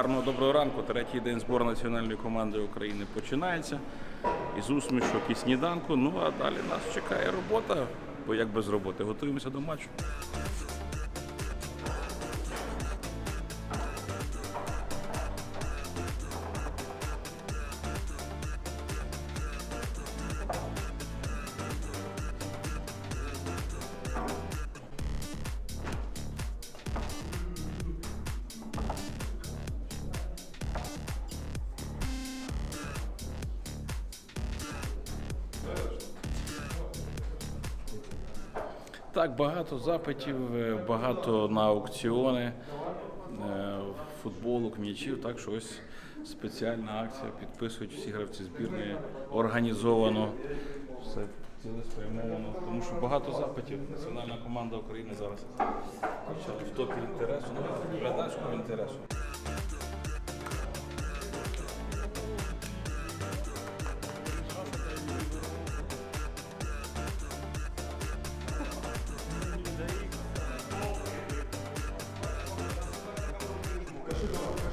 Гарного доброго ранку. Третій день збору національної команди України починається. Із усмішок і сніданку. Ну а далі нас чекає робота. Бо як без роботи? Готуємося до матчу. Так, багато запитів, е, багато на аукціони е, футболок, м'ячів. Так що ось спеціальна акція. Підписують всі гравці збірної організовано. Все цілеспрямовано. Тому що багато запитів. Національна команда України зараз в топі інтересу, ну, глядацького інтересу.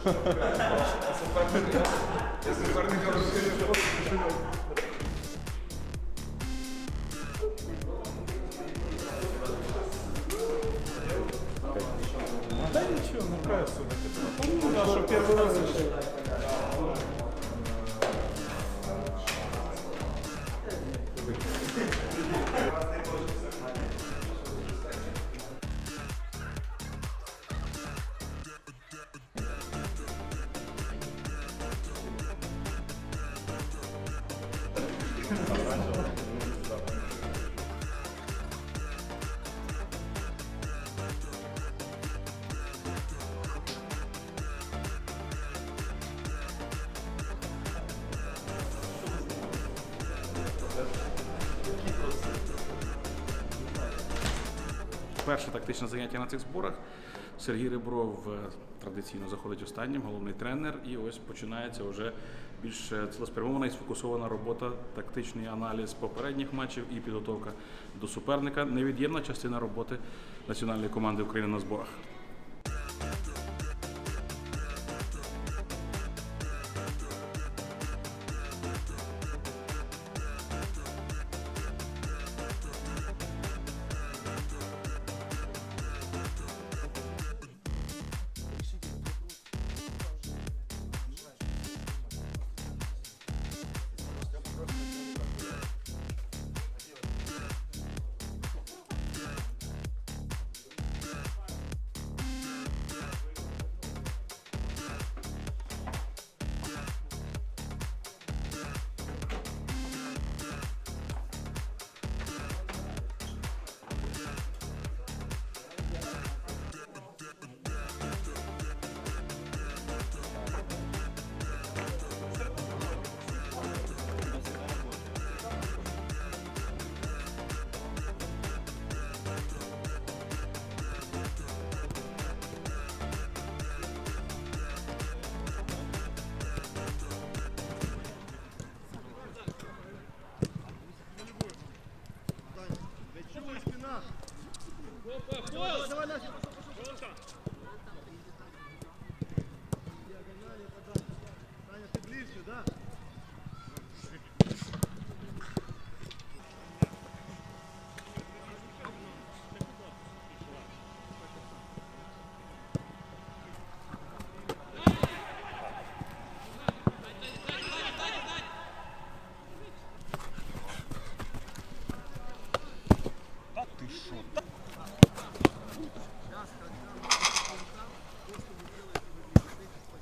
Да ничего, ну прессу. Ну, да, что первый раз. Перше тактичне заняття на цих зборах. Сергій Ребров е, традиційно заходить останнім, головний тренер. І ось починається вже більш е, цілеспрямована і сфокусована робота, тактичний аналіз попередніх матчів і підготовка до суперника. Невід'ємна частина роботи національної команди України на зборах.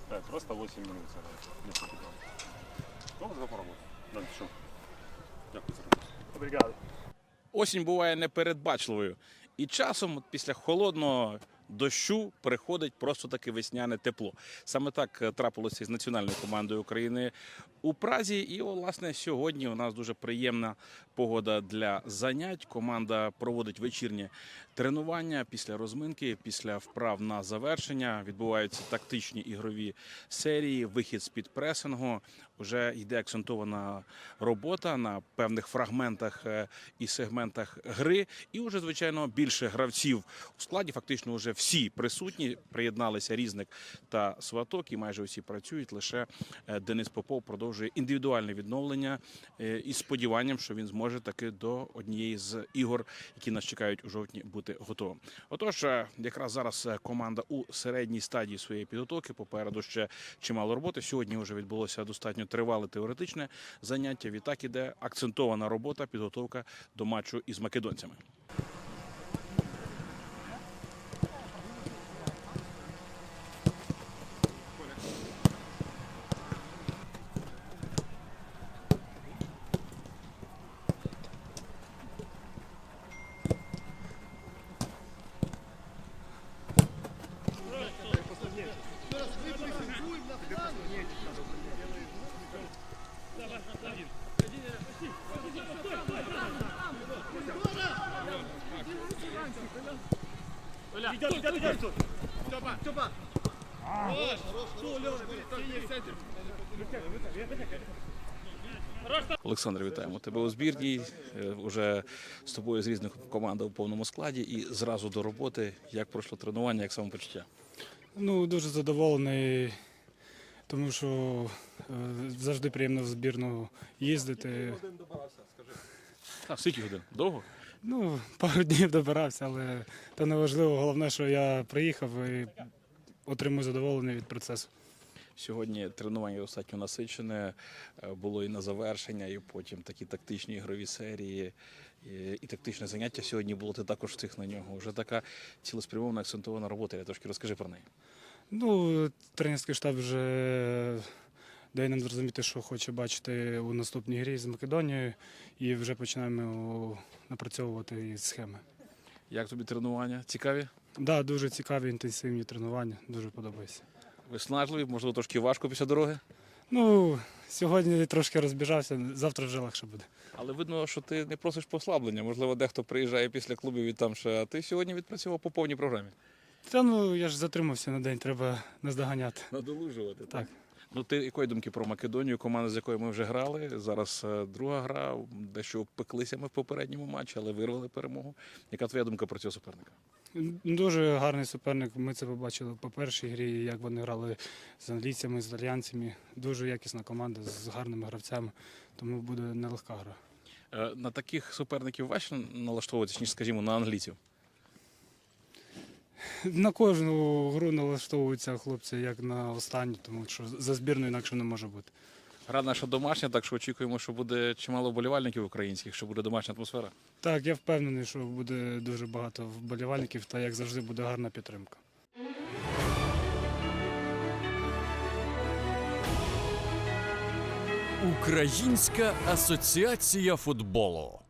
Так, просто 8 минут. Добре запробуй. Далі що? Дякую за роботу. Осінь буває непередбачливою, і часом після холодного дощу приходить просто таке весняне тепло. Саме так е, трапилося із національною командою України у Празі. І власне сьогодні у нас дуже приємна погода для занять. Команда проводить вечірнє тренування після розминки, після вправ на завершення. Відбуваються тактичні ігрові серії, вихід з під пресингу. Вже йде акцентована робота на певних фрагментах е, і сегментах гри. І вже, звичайно, більше гравців у складі. Фактично, вже всі присутні. Приєдналися різник та сваток, і майже усі працюють. Лише е, Денис Попов продовжує індивідуальне відновлення е, із сподіванням, що він зможе таки до однієї з ігор, які нас чекають у жовтні, бути готовим. Отож, якраз зараз команда у середній стадії своєї підготовки. Попереду ще чимало роботи. Сьогодні вже відбулося достатньо тривале теоретичне заняття. Відтак іде акцентована робота, підготовка до матчу із македонцями. Олександр, вітаємо тебе у збірній. Е, Уже з тобою з різних команд у повному складі і зразу до роботи. Як пройшло тренування, як самопочуття? Ну, дуже задоволений, тому що е, завжди приємно в збірну їздити. А, скільки годин? Довго? Ну, пару днів добирався, але то не важливо. Головне, що я приїхав і отримую задоволення від процесу. Сьогодні тренування достатньо насичене. Е, Було і на завершення, і потім такі тактичні ігрові серії, і, і тактичне заняття сьогодні було. Ти також встиг на нього. Вже така цілеспрямована акцентована робота. Я трошки розкажи про неї. Ну, тренерський штаб вже дає нам зрозуміти, що хоче бачити у наступній грі з Македонією, і вже починаємо напрацьовувати схеми. Як тобі тренування? Цікаві? Так, да, дуже цікаві, інтенсивні тренування, дуже подобається. Виснажливі, можливо, трошки важко після дороги. Ну, сьогодні трошки розбіжався, завтра вже легше буде. Але видно, що ти не просиш послаблення. Можливо, дехто приїжджає після клубів і там ще. А ти сьогодні відпрацював по повній програмі. Та ну я ж затримався на день, треба наздоганяти. Надолужувати. Так. Ну, ти якої думки про Македонію, команда, з якою ми вже грали? Зараз е, друга гра, дещо обпеклися ми в попередньому матчі, але вирвали перемогу. Яка твоя думка про цього суперника? Дуже гарний суперник. Ми це побачили по першій грі, як вони грали з англійцями, з італіянцями. Дуже якісна команда з гарними гравцями, тому буде нелегка гра. Е, На таких суперників важче налаштовуватися, ніж, скажімо, на англійців. На кожну гру налаштовуються хлопці як на останню, тому що за збірною інакше не може бути. Гра наша домашня, так що очікуємо, що буде чимало вболівальників українських, що буде домашня атмосфера. Так, я впевнений, що буде дуже багато вболівальників та як завжди буде гарна підтримка. Українська асоціація футболу.